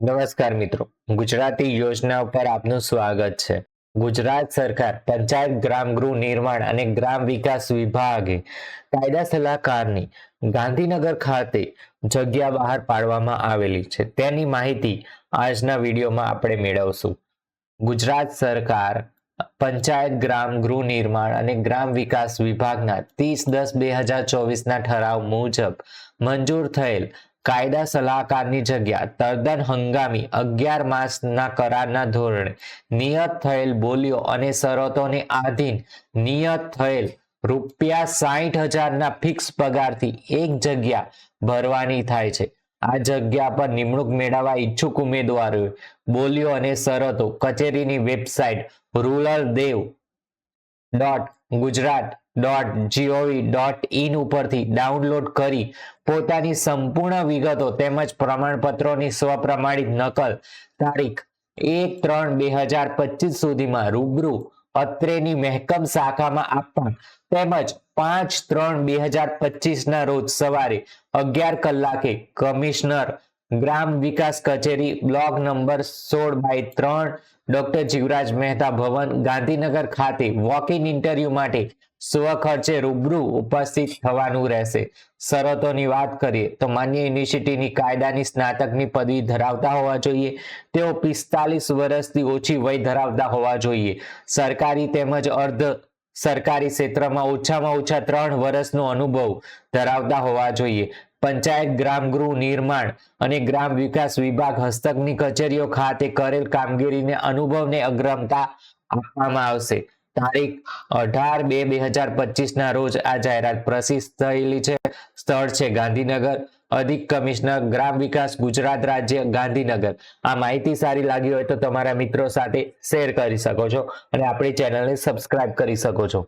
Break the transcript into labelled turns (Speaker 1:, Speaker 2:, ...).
Speaker 1: નમસ્કાર મિત્રો, ગુજરાતી યોજના ઉપર આપનું સ્વાગત છે. ગુજરાત સરકાર, પંચાયત ગ્રામ ગૃહ નિર્માણ અને ગ્રામ વિકાસ વિભાગે કાયદા સલાહકારની ગાંધીનગર ખાતે જગ્યા બહાર પાડવામાં આવેલી છે. તેની માહિતી આજના વિડીયોમાં આપણે મેળવશું. ગુજરાત સરકાર, પંચાયત ગ્રામ ગૃહ નિર્માણ અને ગ્રામ વિકાસ વિભાગના ત્રીસ દસ બે હજાર ચોવીસના ઠરાવ મુજબ મંજૂર થયેલ કાયદા સલાહકારની જગ્યા, તદ્દન હંગામી, અગિયાર માસના કરારના ધોરણે નિયત થયેલ બોલીઓ અને શરતોને આધીન નિયત થયેલ રૂપિયા સાહીઠ હજારના ફિક્સ પગારથી એક જગ્યા ભરવાની થાય છે. આ જગ્યા પર નિમણૂક મેળવવા ઈચ્છુક ઉમેદવારોએ બોલીઓ અને શરતો કચેરીની website rural dev dot Gujarat dot GOV dot in ઉપરથી ડાઉનલોડ કરી પોતાની સંપૂર્ણ વિગતો તેમજ પ્રમાણપત્રોની સ્વપ્રમાણિત નકલ તારીખ એક ત્રણ બે હજાર પચીસ સુધીમાં રૂબરૂ અત્રેની મહેકમ શાખામાં આપવા તેમજ પાંચ ત્રણ બે હજાર પચીસના રોજ સવારે અગિયાર કલાકે કમિશનર ગ્રામ વિકાસ કચેરી, બ્લોક નંબર સોળ બાય ત્રણ, ડોક્ટર જીવરાજ મહેતા ભવન, ગાંધીનગર ખાતે વોક ઇન ઇન્ટરવ્યુ માટે સ્વખર્ચે રૂબરૂ ઉપસ્થિત થવાનું રહેશે. શરતોની વાત કરીએ તો માન્ય યુનિવર્સિટીની કાયદાની સ્નાતકની પદવી ધરાવતા હોવા જોઈએ. તેઓ પિસ્તાલીસ વર્ષથી ઓછી વય ધરાવતા હોવા જોઈએ. સરકારી તેમજ અર્ધ સરકારી ક્ષેત્રમાં ઓછામાં ઓછા ત્રણ વર્ષનો અનુભવ ધરાવતા હોવા જોઈએ. પંચાયત ગ્રામ ગૃહ નિર્માણ અને ગ્રામ વિકાસ વિભાગ હસ્તકની કચેરીઓ ખાતે કરેલ કામગીરીને અનુભવને અગ્રમતા આપવામાં આવશે. તારીખ અઢાર બે બે હજાર પચીસ ના રોજ આ જાહેરાત પ્રસિદ્ધ થયેલી છે. સ્થળ છે ગાંધીનગર. અધિક કમિશનર ગ્રામ વિકાસ ગુજરાત રાજ્ય ગાંધીનગર. આ માહિતી સારી લાગી હોય તો તમારા મિત્રો સાથે શેર કરી શકો છો અને આપણી ચેનલને સબસ્ક્રાઇબ કરી શકો છો.